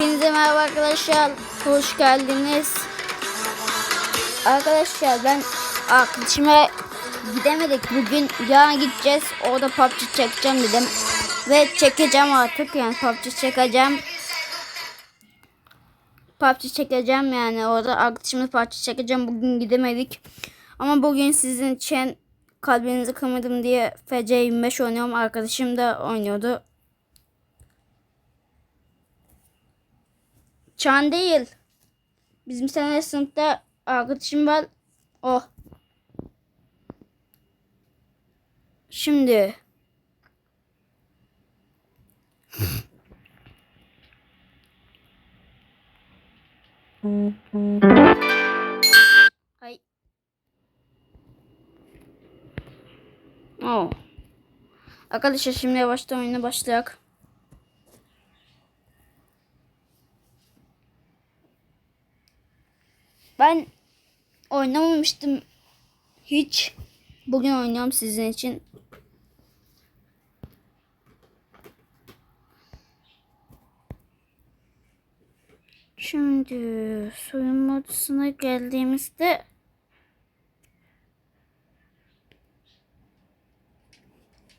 Hepinize merhaba arkadaşlar. Hoş geldiniz. Arkadaşlar ben arkadaşıma gidemedik bugün. Yarın gideceğiz. Orada PUBG çekeceğim dedim. Ve çekeceğim artık yani PUBG çekeceğim. PUBG çekeceğim yani orada arkadaşımla PUBG çekeceğim. Bugün gidemedik. Ama bugün sizin için kalbinizi kırmadım diye FC25 oynuyorum. Arkadaşım da oynuyordu. Çan değil. Bizim sene sınıfta arkadaşım var. O. Şimdi. Ay. Oo. Arkadaşlar şimdi yavaştan oyuna başlayak. Ben oynamamıştım hiç. Bugün oynuyorum sizin için. Şimdi soyunma odasına geldiğimizde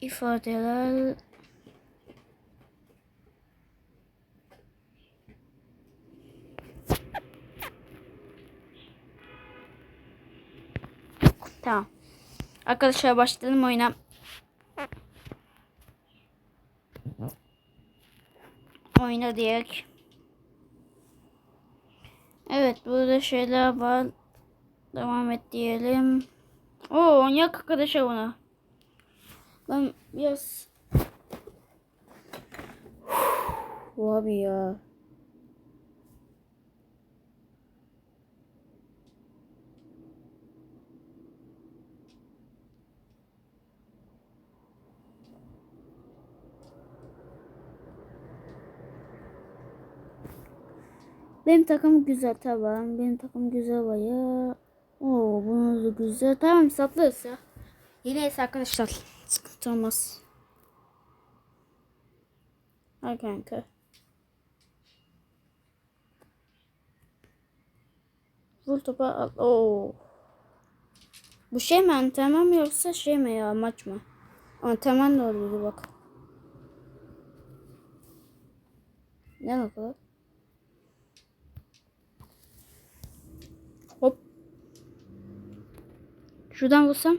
ifadeler Tamam. Arkadaşlar başlayalım oyuna. Oyna diyek. Evet burada şeyler var. Devam et diyelim. Oo oynayak arkadaşlar bunu. Ben biraz abi ya. Benim takım güzel tamam. Benim takım güzel var ya. Oo bunun da güzel. Tamam satlarız ya. İse arkadaşlar. Sıkıntı olmaz. Hay kanka. Vur topa al. Oo. Bu şey mi antrenman mı yoksa şey mi ya maç mı? Antrenman da oluyordu bak. Ne bakalım? Şuradan vursam.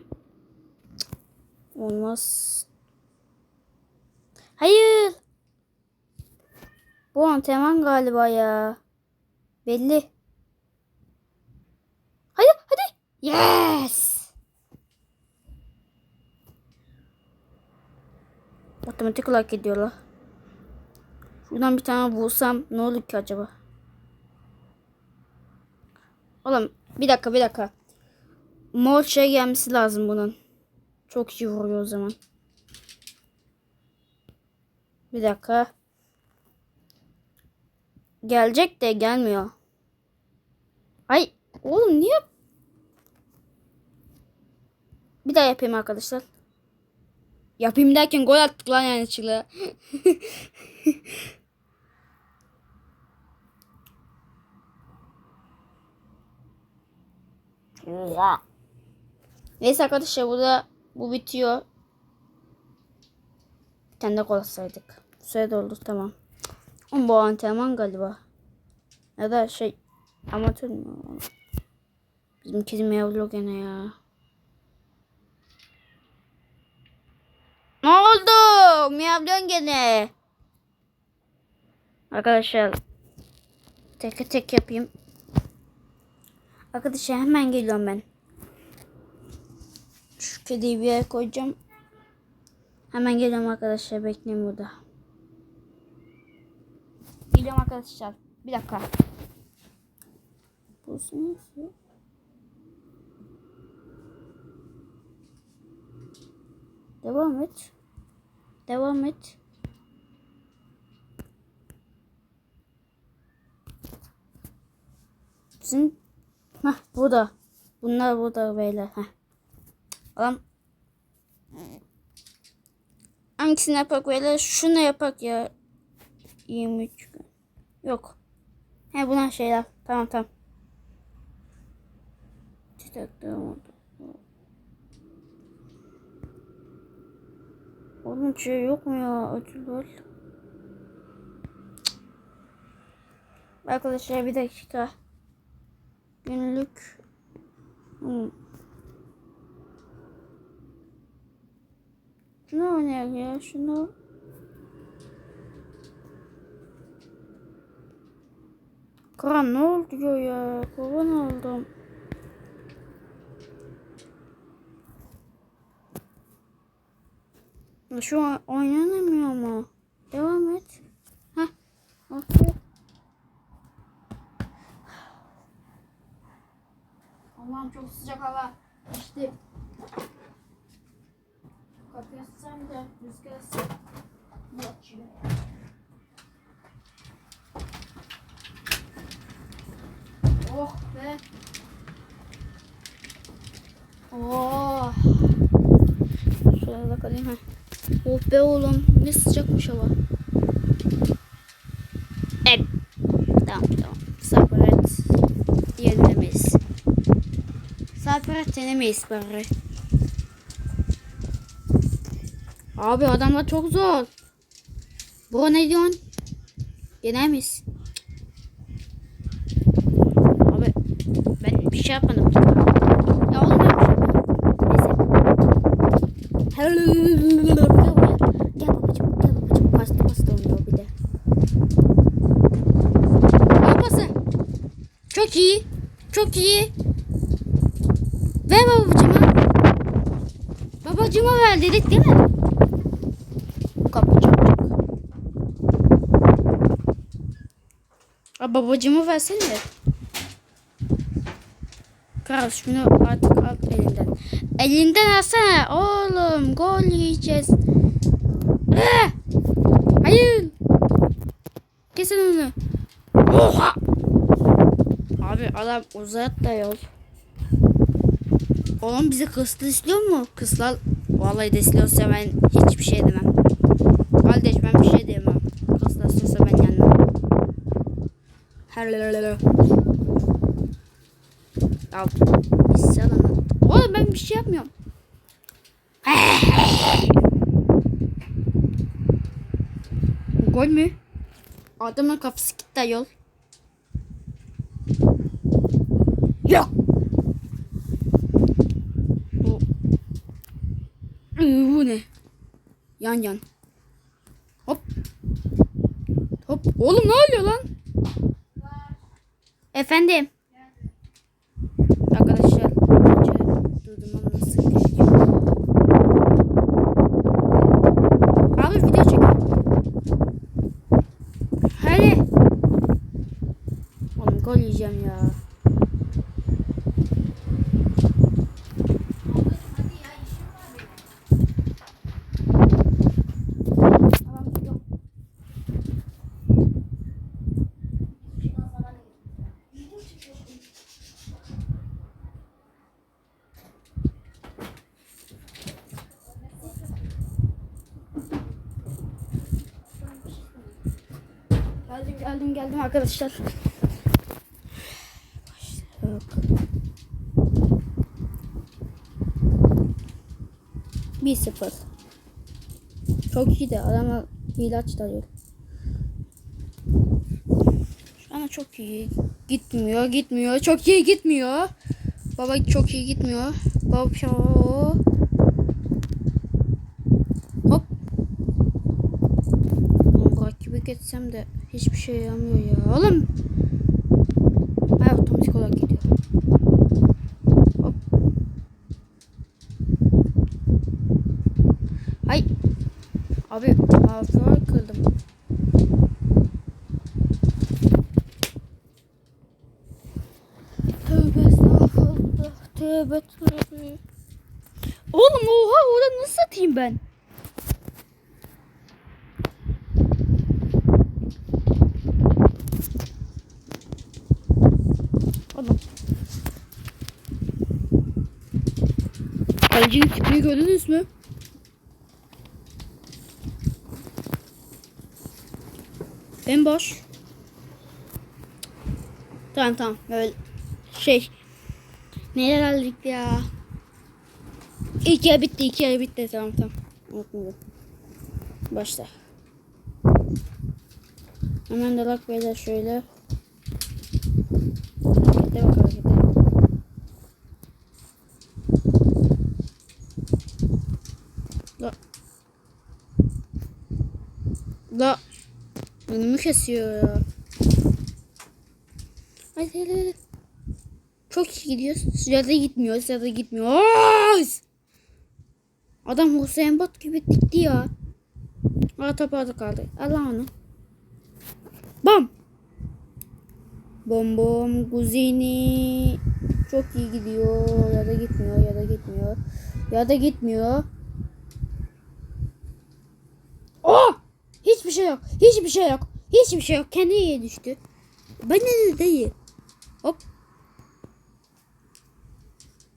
Olmaz. Hayır. Bu antrenman galiba ya. Belli. Hayır hadi. Yes. Matematik olarak gidiyorlar. Şuradan bir tane bulsam ne olur ki acaba? Oğlum bir dakika bir dakika. Mor şey gelmesi lazım bunun. Çok iyi vuruyor o zaman. Bir dakika. Gelecek de gelmiyor. Ay oğlum niye? Bir daha yapayım arkadaşlar. Yapayım derken gol attık lan yani çıla. Oha. Neyse arkadaşlar burada bu bitiyor. Bir tane de gol atsaydık. Süre doldu tamam. Ama bu antrenman galiba. Ya da şey amatör mü? Bizim kedi miyavlıyor gene ya. Ne oldu? Miyavlıyorsun gene. Arkadaşlar tek tek yapayım. Arkadaşlar hemen geliyorum ben. Şu kediyi bir yere koyacağım. Hemen geliyorum arkadaşlar. Bekleyin burada. Geliyorum arkadaşlar. Bir dakika. Burası nasıl? Devam et. Devam et. Sizin Hah burada. Bunlar burada beyler. Heh. Adam. Hangisini yapak beyler? Şunu yapak ya. 23 gün. Yok. He buna şeyler. Tamam tamam. Oğlum şey yok mu ya ödüller? Arkadaşlar bir dakika. Günlük. Hmm. Şunu oynayalım ya şunu. Kur'an ne oluyor ya? Kurban oldum. Şu an oynanamıyor mu? Devam et. Heh. Okay. Allah'ım çok sıcak hava. İşte. Kapıyı açsam da rüzgar. Oh be. Oh. Şöyle bakalım ha. Oh be oğlum ne sıcakmış hava. Evet. Tamam tamam. Sabret. Yenilemeyiz. Sabret yenemeyiz bari. Abi adamlar çok zor. Bro ne diyorsun? Yener miyiz? Abi ben bir şey yapmadım. Ya oğlum ben bir şey. Neyse. Gel babacım. Gel babacım. Pasta pasta oynuyor bir de. Babası. Çok iyi. Çok iyi. Ver babacıma. Babacıma ver dedik değil mi? Aa, babacımı versene. Kral şunu artık al elinden. Elinden alsana oğlum. Gol yiyeceğiz. Ee! Hayır. Kesin onu. Oha. Abi adam uzat da yol. Oğlum bize kıslı istiyor mu? Kıslar vallahi de istiyorsa ben hiçbir şey demem. Ben bir şey diyemem. Kıslar istiyorsa ben yenmem. Hello. Ya bir salana. Oğlum ben bir şey yapmıyorum. Gol mü? Adamın kafası gitti yol. Yok. Bu. Bu ne? Yan yan. Hop. Hop. Oğlum ne oluyor lan? Efendim. Arkadaşlar. Durdurmam nasıl geçiyor? Abi video çekiyorum. Hadi. Oğlum gol yiyeceğim ya. Geldim geldim geldim arkadaşlar. Başladık. Bir sıfır. Çok iyi de adama ilaç da. Şu an çok iyi. Gitmiyor gitmiyor. Çok iyi gitmiyor. Baba çok iyi gitmiyor. Baba Hop. Oğlum rakibi geçsem de hiçbir şey yaramıyor ya. Oğlum. Ben otomatik olarak gidiyor. Hop. Ay. Abi mouse'u kırdım. Tövbe estağfurullah. Tövbe tövbe. Oğlum oha orada nasıl atayım ben? Oğlum. Kalecinin tipini gördünüz mü? Ben boş. Tamam tamam. Böyle şey. Neler aldık ya? İlk yer bitti. iki yer bitti. Tamam tamam. Unutmadım. Başla. Hemen dalak beyler şöyle. Harekete bak harekete. La. La. Önümü kesiyor ya. Hadi hadi hadi. Çok iyi gidiyoruz. Ya da gitmiyoruz ya da gitmiyoruz. Adam Hüseyin Bat gibi dikti ya. Aa topu kaldı. Allah onu. Bam. Bom bom kuzini. Çok iyi gidiyor. Ya da gitmiyor ya da gitmiyor. Ya da gitmiyor. Oh! Hiçbir şey yok. Hiçbir şey yok. Hiçbir şey yok. Kendi yere düştü. Ben de değil. Hop.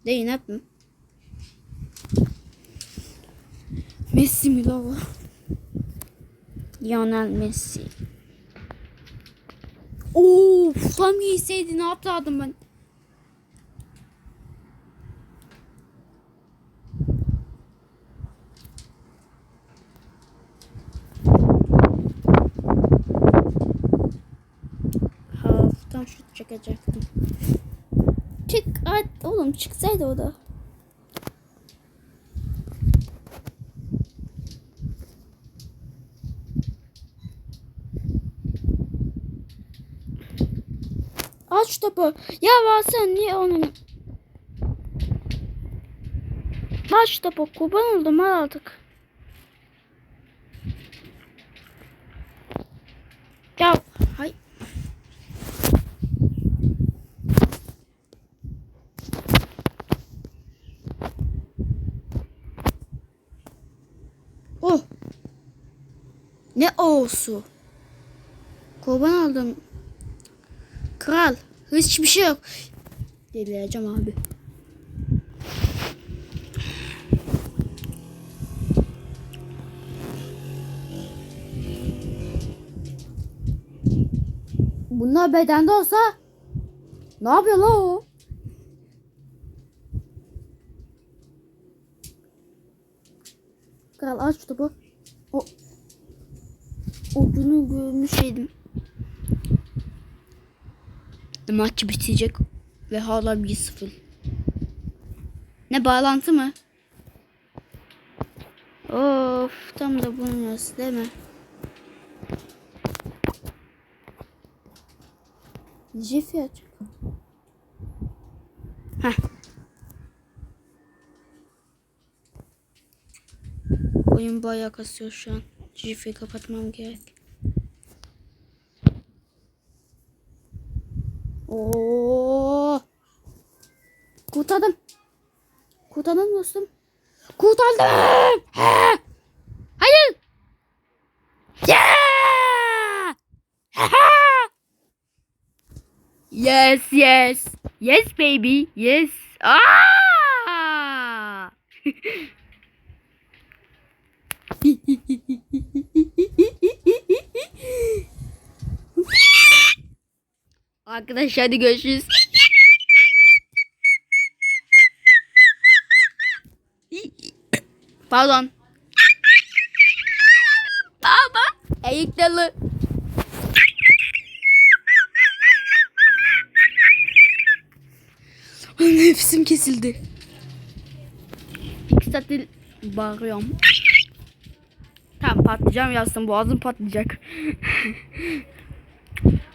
Değil ne yapayım? Messi mi la bu? Lionel Messi. Of tam giyseydi ne yapardım ben? Çekecektim. Çık hadi oğlum çıksaydı o da. Aç topu. Ya varsan niye onun? Aç topu. Kurban oldum al artık. Ya hay. Oh. Ne osu? Kurban oldum. Kral. Hiçbir şey yok. Delireceğim abi. Bunlar bedende olsa ne yapıyor la o? Kral aç topu. O ucunu görmüşeydim. Maç bitecek ve hala 1-0. Ne bağlantı mı? Of tam da bunun yazısı değil mi? Jiffy açık. Heh. Oyun bayağı kasıyor şu an. Jiffy'yi kapatmam gerek. Oo. Kurtardım. Kurtardım dostum. Kurtardım. Ha! Hayır. Yeah! Yes, yes. Yes baby. Yes. Ah! Arkadaşlar hadi görüşürüz. Pardon. Baba. Eğik dalı. Nefesim kesildi. İki saattir bağırıyorum. Tamam patlayacağım yazsın boğazım patlayacak.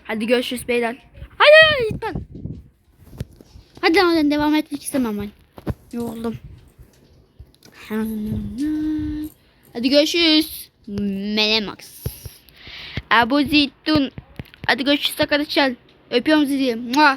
Hadi görüşürüz beyler. Hadi hadi lütfen. Hadi hadi devam etmek istemem ben. Yoruldum. Hadi görüşürüz. Melemax. Abu Zitun. Hadi görüşürüz arkadaşlar. Öpüyorum sizi. Mua.